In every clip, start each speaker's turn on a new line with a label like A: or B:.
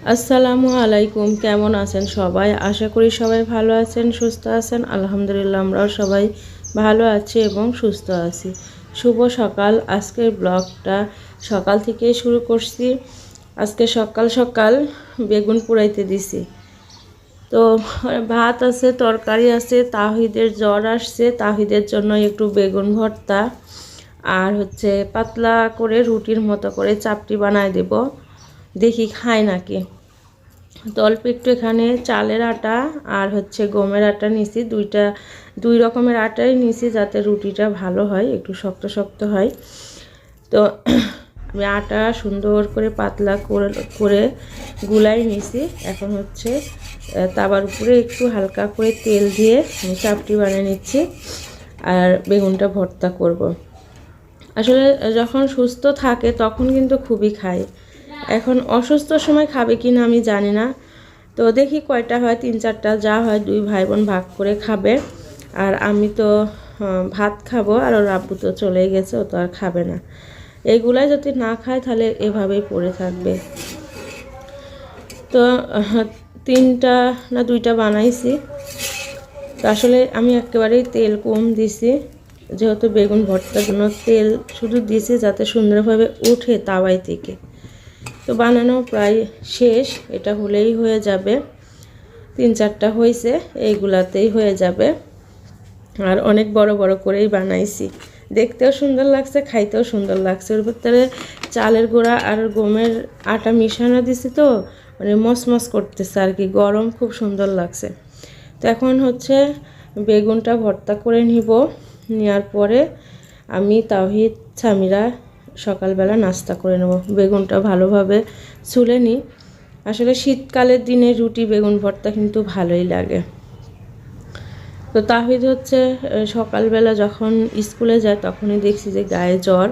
A: আসসালামু আলাইকুম, কেমন আছেন সবাই? আশা করি সবাই ভালো আছেন, সুস্থ আছেন। আলহামদুলিল্লাহ আমরাও সবাই ভালো আছি এবং সুস্থ আছি। শুভ সকাল। আজকের ব্লগটা সকাল থেকে শুরু করছি। আজকে সকাল সকাল বেগুন পুড়াইতে দিছি। তো, ভাত আছে, তরকারি আছে, তাহিদের জ্বর আসছে। তাহিদের জন্য একটু বেগুন ভর্তা আর হচ্ছে পাতলা করে রুটির মতো করে চাপটি বানায় দেব। দেখি খায় নাকি। তো অল্প একটু এখানে চালের আটা আর হচ্ছে গমের আটা নিছি। দুইটা, দুই রকমের আটাই নিছি যাতে রুটিটা ভালো হয়, একটু শক্ত শক্ত হয়। তো আমি আটা সুন্দর করে পাতলা করে গুলাই নিছি। এখন হচ্ছে তাবার উপরে একটু হালকা করে তেল দিয়ে আমি চাপটি বানিয়ে নিচ্ছি আর বেগুনটা ভর্তা করব। আসলে যখন সুস্থ থাকে তখন কিন্তু খুবই খায়। এখন অসুস্থ সময় খাবে কি না আমি জানি না। তো দেখি কয়টা হয়, তিন চারটা যা হয় দুই ভাই বোন ভাগ করে খাবে। আর আমি তো ভাত খাব আর ওর আব্বু তো চলেই গেছে, ও তো আর খাবে না। এইগুলাই যদি না খায় তাহলে এভাবেই পড়ে থাকবে। তো তিনটা না দুইটা বানাইছি। তো আসলে আমি একেবারেই তেল কম দিছি, যেহেতু বেগুন ভর্তার জন্য তেল শুধু দিয়েছি যাতে সুন্দরভাবে উঠে তাওয়াই থেকে। তো বানানো প্রায় শেষ, এটা হলেই হয়ে যাবে। তিন চারটা হয়েছে, এইগুলাতেই হয়ে যাবে। আর অনেক বড় বড় করেই বানাইছি। দেখতেও সুন্দর লাগছে, খাইতেও সুন্দর লাগছে। ওর ভিতরে চালের গুঁড়া আর গমের আটা মিশানো দিছি তো মানে মসমস করতেছে আর কি, গরম খুব সুন্দর লাগছে। তো এখন হচ্ছে বেগুনটা ভর্তা করে নিব। নেওয়ার পরে আমি তাওহিদ ছামিরা সকালবেলা নাস্তা করে নেব। বেগুনটা ভালোভাবে ছুলে নিই। আসলে শীতকালের দিনে রুটি, বেগুন ভর্তা কিন্তু ভালোই লাগে। তো তাহিদ হচ্ছে সকালবেলা যখন স্কুলে যায় তখনই দেখছি যে গায়ে জ্বর।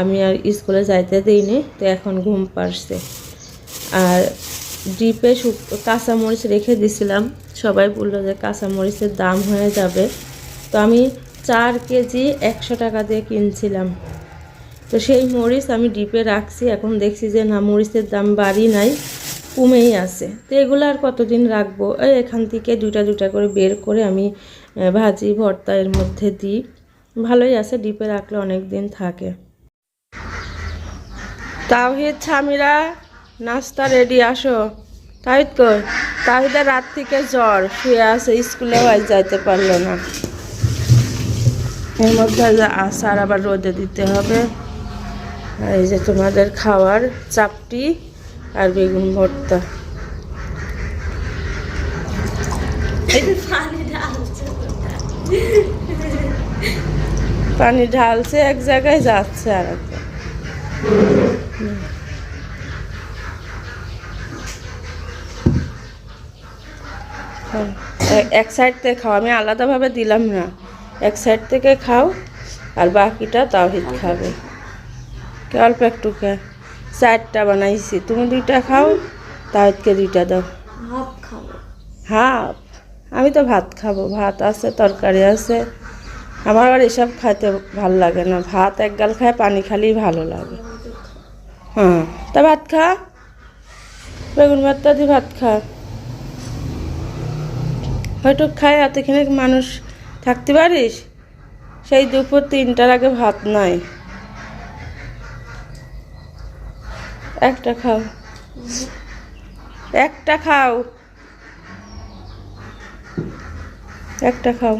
A: আমি আর স্কুলে যাইতে দিইনি, তো এখন ঘুম পারছে আর ডিপে কাঁচামরিচ রেখে দিছিলাম। সবাই বলল যে কাঁচামরিচের দাম হয়ে যাবে। তো আমি চার কেজি একশো টাকা দিয়ে কিনছিলাম। তো সেই মরিচ আমি ডিপে রাখছি, এখন দেখছি যে না, মরিচের দাম বাড়ি নাই, কমেই আছে। তো এগুলো আর কতদিন রাখব? এখান থেকে দুইটা দুইটা করে বের করে আমি ভাজি, ভর্তা এর মধ্যে দিই। ভালোই আছে, ডিপে রাখলে অনেক দিন থাকে। তাওহিদ ছামিরা নাস্তা রেডি, আসো। তাহিদ কই? তাহিদের রাত থেকে জ্বর, শুয়ে আছে স্কুলেও আজ যাইতে পারল না। এর মধ্যে যে আচার আবার রোদে দিতে হবে। এই যে তোমাদের খাওয়ার চাপটি আর বেগুন ভর্তা। পানি ঢালছে এক জায়গায় যাচ্ছে আর এক জায়গায়। হ্যাঁ, এ- এক সাইড থেকে খাও আমি আলাদাভাবে দিলাম না। এক সাইড থেকে খাও আর বাকিটা তাওহিদ খাবে। অল্প একটু খা। চারটা বানাইছি। তুমি দুইটা খাও তাহিদকে দুইটা দাও।
B: খাব।
A: হাফ। আমি তো ভাত খাব। ভাত আছে তরকারি আছে। আমার আর এসব খাইতে ভালো লাগে না। ভাত এক গাল খায় পানি খালেই ভালো লাগে। হ্যাঁ। তা ভাত খা। বেগুন ভাতটা দিয়ে ভাত খা। হয়তো খায় এতখানে মানুষ থাকতে পারিস? সেই দুপুর তিনটার আগে ভাত নাই। একটা খাও। একটা খাও। একটা খাও।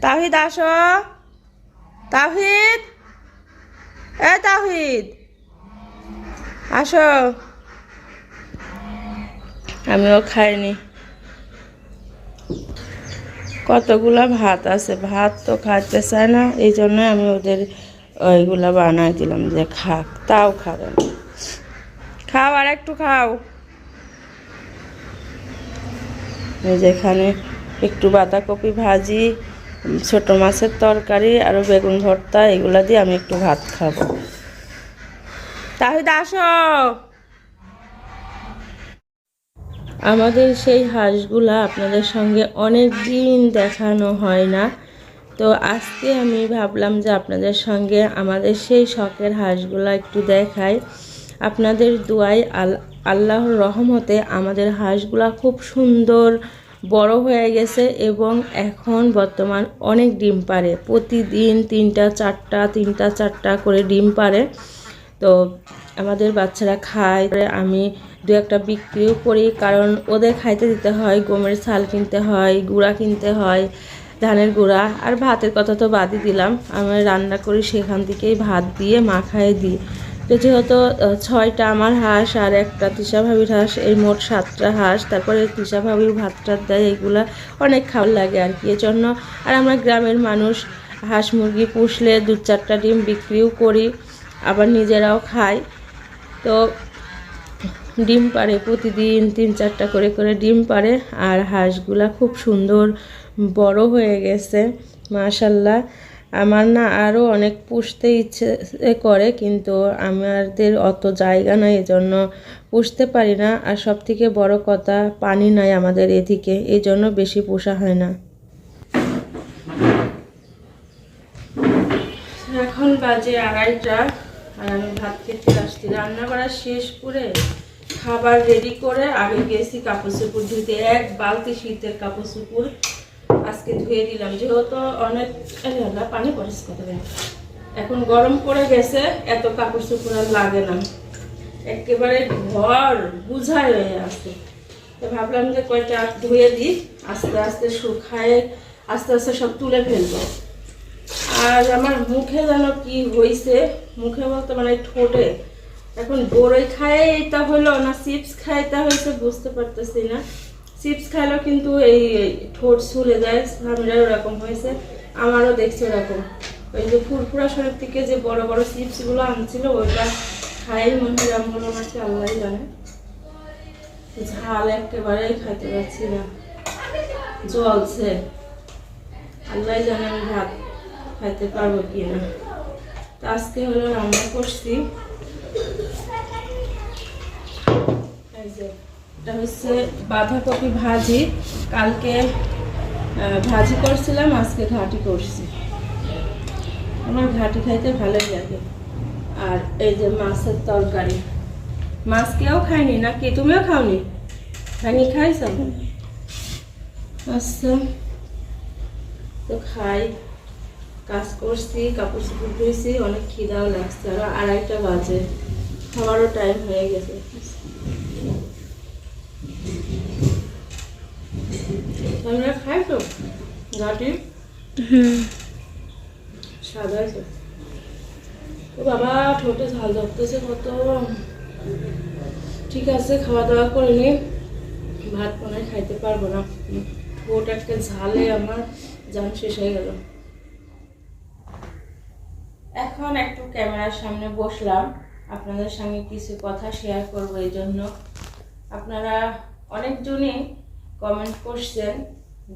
A: তাহিদ, আসো। তাহিদ। এ তাহিদ, আসো। আমিও খাইনি। কতগুলা ভাত আছে? ভাত তো খাইতে চায় না এই জন্য আমি ওদের ওইগুলা বানাই দিলাম যে খাক, তাও খাবে না। খাও, আর একটু খাও। এই যেখানে একটু বাঁধাকপি ভাজি, ছোট মাছের তরকারি, আর বেগুন ভর্তা, এগুলা দিয়ে আমি একটু ভাত খাব। তাহিদ, আসো। আমাদের সেই হাঁসগুলা আপনাদের সঙ্গে অনেক দিন দেখানো হয় না। তো আজকে আমি ভাবলাম যে আপনাদের সঙ্গে আমাদের সেই শখের হাঁসগুলা একটু দেখাই। আপনাদের দোয়ায় আল, আল্লাহর রহমতে আমাদের হাঁসগুলা খুব সুন্দর বড় হয়ে গেছে এবং এখন বর্তমান অনেক ডিম পারে প্রতিদিন তিনটা, চারটা তিনটা, চারটা করে ডিম পারে তো আমাদের বাচ্চারা খায়। আমি দু একটা বিক্রিও করি কারণ ওদের খাইতে দিতে হয়, গমের ছাল কিনতে হয়, গুঁড়া কিনতে হয়, ধানের গুঁড়া। আর ভাতের কথা তো বাদই দিলাম। আমি রান্না করি সেখান থেকেই ভাত দিয়ে মাখায় দিই। তো যেহেতু ছয়টা আমার হাঁস আর একটা তৃষা ভাবির হাঁস, এই মোট সাতটা হাঁস, তারপরে তৃষা ভাবির ভাত টাত দেয়, এগুলা অনেক খাওয়ার লাগে আর কি। এজন্য আর আমরা গ্রামের মানুষ হাঁস মুরগি পুষলে দু চারটা ডিম বিক্রিও করি, আবার নিজেরাও খাই। তো ডিম পারে প্রতিদিন তিন চারটা করে করে ডিম পারে আর হাঁসগুলা খুব সুন্দর বড় হয়ে গেছে, মাশাল্লাহ। আমার না আরও অনেক পুষতে ইচ্ছে করে, কিন্তু আমাদের অত জায়গা নাই, এজন্য পুষতে পারি না। আর সব থেকে বড় কথা, পানি নাই আমাদের এদিকে এই জন্য বেশি পোষা হয় না। এখন বাজে আড়াইটা, আর আমি ভাত খেতে আসছি। রান্না করা শেষ করে খাবার রেডি করে, আমি গেছি কাপড় চোপড় ধুতে এক বালতি শীতের কাপড় চোপড় আজকে ধুয়ে দিলাম। যেহেতু অনেক আল্লাহ, পানি পরিষ্কার হবে। এখন গরম পড়ে গেছে এত কাপড় চোপড় আর লাগে না। একেবারে ঘর বুঝাই হয়ে আছে। তো ভাবলাম যে কয়টা ধুয়ে দিই আস্তে আস্তে শুকায় আস্তে আস্তে সব তুলে ফেলব। আর আমার মুখে যেন কি হয়েছে মুখে বলতে মানে ঠোঁটে। এখন বড়ই খায় এটা হলো না চিপস খায় তা হয়েছে বুঝতে পারতেছি না। চিপস খাইলেও কিন্তু এই ঠোঁট ছুলে যায় সামনের ওরকম হয়েছে। আমারও দেখছি ওরকম। ওই যে ফুরফুরা শরীর থেকে যে বড় বড় চিপসগুলো আনছিল ওইটা খাই মনে হয় হলো নাকি আল্লাহ জানে। ঝাল একেবারেই খাইতে পারছি না। জলছে আল্লাহ জানে আমি ভাত খাইতে পারব কি না তো আজকে হলো রান্না করছি। এই যে, এটা হচ্ছে বাঁধাকপি ভাজি। কালকে ভাজি করছিলাম, আজকে ঘাটি করছি। আমার ঘাটি খাইতে ভালোই লাগে। আর এই যে মাছের তরকারি। মাছ কেউ খায়নি নাকি? তুমিও খাওনি? খাইনি খাইছ? আচ্ছা। তো খাই। কাজ করছি, কাপড় চোপড় ধুয়েছি অনেক খিদাও লাগছে। আর আড়াইটা বাজে। খাওয়ারও টাইম হয়ে গেছে। তোমরা খাইছো ঘাটি সাদা আছে ও বাবা ঠোঁটে ঝাল ধরতেছে কত। ঠিক আছে খাওয়া দাওয়া করে নি। ভাত মনে খাইতে পারব না। ঠোঁট একটা ঝালে আমার জান শেষ হয়ে গেল। এখন একটু ক্যামেরার সামনে বসলাম। আপনাদের সঙ্গে কিছু কথা শেয়ার করব এই জন্য। আপনারা অনেকজনই কমেন্ট করছেন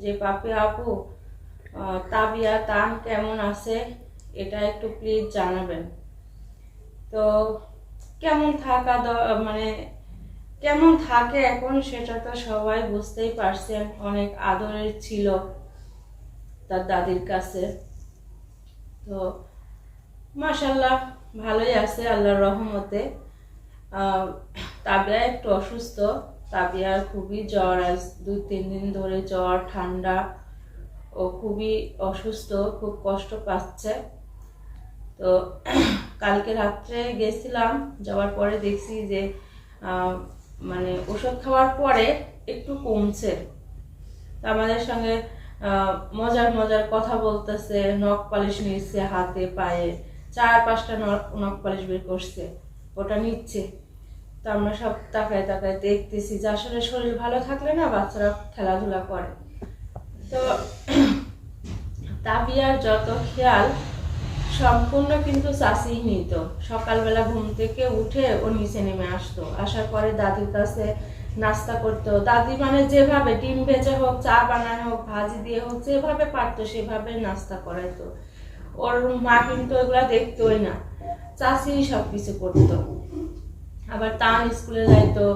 A: যে পাপে আপু তাবিয়া, তান কেমন আছে? এটা একটু প্লিজ জানাবেন। তো কেমন থাকা মানে কেমন থাকে এখন সেটা তো সবাই বুঝতেই পারছেন, অনেক আদরের ছিল তার দাদির কাছে। তো মাশাল্লাহ ভালোই আছে আল্লাহর রহমতে। তাবিয়া একটু অসুস্থ। তাবিয়ার খুবই জ্বর আজ দুই তিন দিন ধরে জ্বর, ঠান্ডা ও খুবই অসুস্থ, খুব কষ্ট পাচ্ছে। তো কালকে রাত্রে গেছিলাম, যাওয়ার পরে দেখছি যে মানে ওষুধ খাওয়ার পরে একটু কমছে। আমাদের সঙ্গে মজার মজার কথা বলতেছে, নখ পালিশ নিচ্ছে হাতে, পায়ে, চার পাঁচটা নখ নখ পালিশ বের করছে, ওটা নিচ্ছে। তো আমরা সব তাকায় তাকায় দেখতেছি যে আসলে শরীর ভালো থাকলে না বাচ্চারা খেলাধুলা করে। তো তাবিয়ার যত খেয়াল, সম্পূর্ণ কিন্তু চাষি নিত। সকালবেলা ঘুম থেকে উঠে ও নিচে নেমে আসতো। আসার পরে দাদির কাছে নাস্তা করতো। দাদি মানে যেভাবে ডিম ভেজে হোক, চা বানানো হোক, ভাজি দিয়ে হোক, যেভাবে পারতো সেভাবে নাস্তা করাইতো। ওর মা কিন্তু এগুলা দেখতোই না। চাষি সব কিছু করতো। আবার তান স্কুলে যাইতো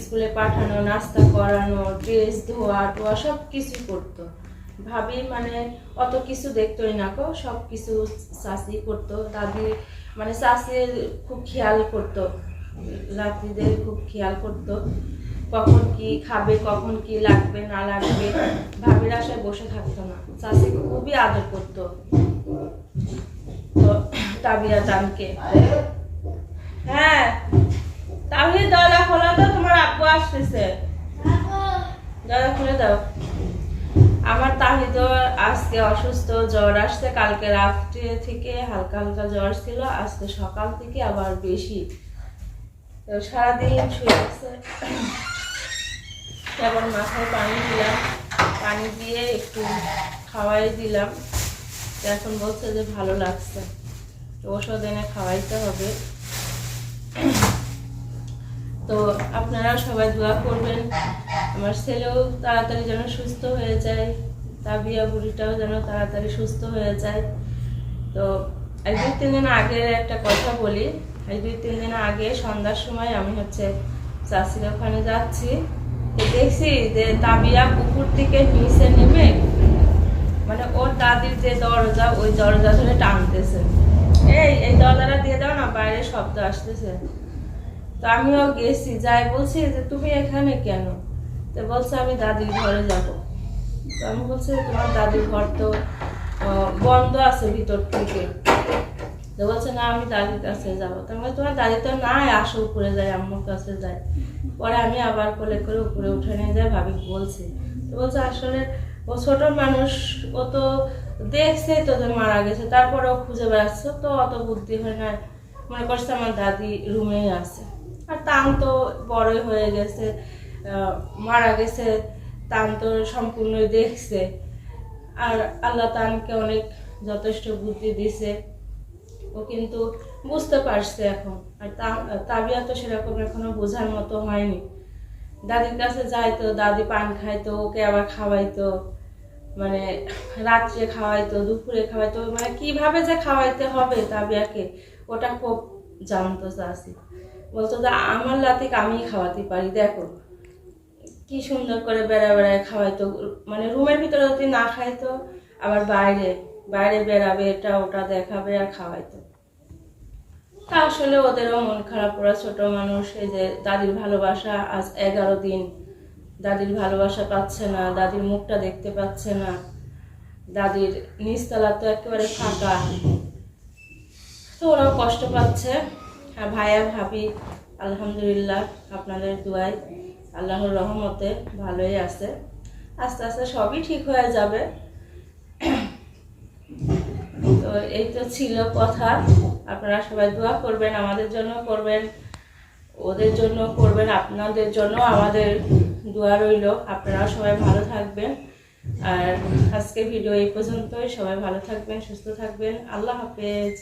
A: স্কুলে পাঠানো, নাস্তা করানো ড্রেস ধোয়া, টোয়া সব কিছুই করতো। ভাবি মানে অত কিছু দেখতোই না কো সব কিছু শাসি করতো। দাদি মানে শাসির খুব খেয়াল করতো রাত্রিদের খুব খেয়াল করতো, কখন কি খাবে, কখন কি লাগবে, না লাগবে। ভাবির আশায় বসে থাকতো না। চাষি খুবই আদর করতো। তো তাবিয়া জানকে। হ্যাঁ তাহলে দরজা খোলা তো তোমার আব্বু আসতেছে। দরজা খুলে দাও। আমার তাহিদ আজকে অসুস্থ জ্বর আসছে কালকে রাত্রে থেকে হালকা হালকা জ্বর ছিল আজকে সকাল থেকে আবার বেশি। তো সারাদিন শুয়ে আছে। তারপর মাথায় পানি দিলাম। পানি দিয়ে একটু খাওয়াই দিলাম। এখন বলছে যে ভালো লাগছে। ওষুধ এনে খাওয়াইতে হবে তো আপনারা সবাই দোয়া করবেন। আমার ছেলেও তাড়াতাড়ি যেন সুস্থ হয়ে যায়। তাবিয়া বুড়িটাও যেন তাড়াতাড়ি সুস্থ হয়ে যায়। তো এক দুই, তিন দিন আগে একটা কথা বলি। এই দুই, তিন দিন আগে সন্ধ্যার সময় আমি হচ্ছে চাষির ওখানে যাচ্ছি। দেখছি যে তাবিয়া পুকুর থেকে নিচে নেমে মানে ওর দাদির যে দরজা, ওই দরজা ধরে টানতেছে। এই এই দরজাটা দিয়ে দাও না, বাইরে শব্দ আসতেছে। তো আমিও গেছি, যাই বলছি যে, তুমি এখানে কেন? তো বলছে, আমি দাদির ঘরে যাব। তো আমি বলছি, তোমার দাদির ঘর তো বন্ধ আছে ভিতর থেকে। তো বলছে, না, আমি দাদির কাছে যাব। তো আমি তোমার দাদি তো নাই, আসো উপরে যাই, আম্মুর কাছে যাই। পরে আমি আবার কোলে করে উপরে উঠে নিয়ে যাই, ভাবি বলছি। তো বলছে, আসলে ও ছোট মানুষ, ও তো দেখছে তো যে মারা গেছে তারপরে ও খুঁজে বেড়াচ্ছে। তো অত বুদ্ধি হয় না। মনে করছে আমার দাদি রুমেই আছে। আর তান তো বড়ই হয়ে গেছে মারা গেছে তান তো সম্পূর্ণ দেখছে। আর আল্লাহ তানকে অনেক যথেষ্ট বুদ্ধি দিছে। ও কিন্তু বুঝতে পারছে এখন। আর তাবিয়া তো সেরকম এখনও বোঝার মতো হয়নি। দাদির কাছে যাইতো, দাদি পান খাইতো, ওকে আবার খাওয়াইতো মানে রাত্রে খাওয়াইতো, দুপুরে খাওয়াইতো মানে কীভাবে যে খাওয়াইতে হবে তাবিয়াকে, ওটা খুব জানতো চাষি বলতো যে, আমার লাতিক আমি খাওয়াতে পারি। দেখো, কি সুন্দর করে বেড়া বেড়ায় খাওয়াইতো। মানে রুমের ভিতরে যদি না খাইতো, আবার বাইরে বাইরে বেড়াবে, এটা ওটা দেখাবে আর খাওয়াইতো। তা আসলে ওদেরও মন খারাপ, ওরা ছোট মানুষ, এই যে দাদির ভালোবাসা আজ এগারো দিন। দাদির ভালোবাসা পাচ্ছে না, দাদির মুখটা দেখতে পাচ্ছে না। দাদির নিচতলা তো একেবারে ফাঁকা। তো ওরাও কষ্ট পাচ্ছে। ভাইয়া ভাবি আলহামদুলিল্লাহ আপনাদের দুয়ায় আল্লাহর রহমতে ভালোই আছে। আস্তে আস্তে সবই ঠিক হয়ে যাবে। তো এই তো ছিল কথা। আপনারা সবাই দোয়া করবেন, আমাদের জন্য করবেন, ওদের জন্য করবেন, আপনাদের জন্য আমাদের দোয়া রইল। আপনারা সবাই ভালো থাকবেন। আর আজকে ভিডিও এই পর্যন্তই। সবাই ভালো থাকবেন, সুস্থ থাকবেন। আল্লাহ হাফেজ।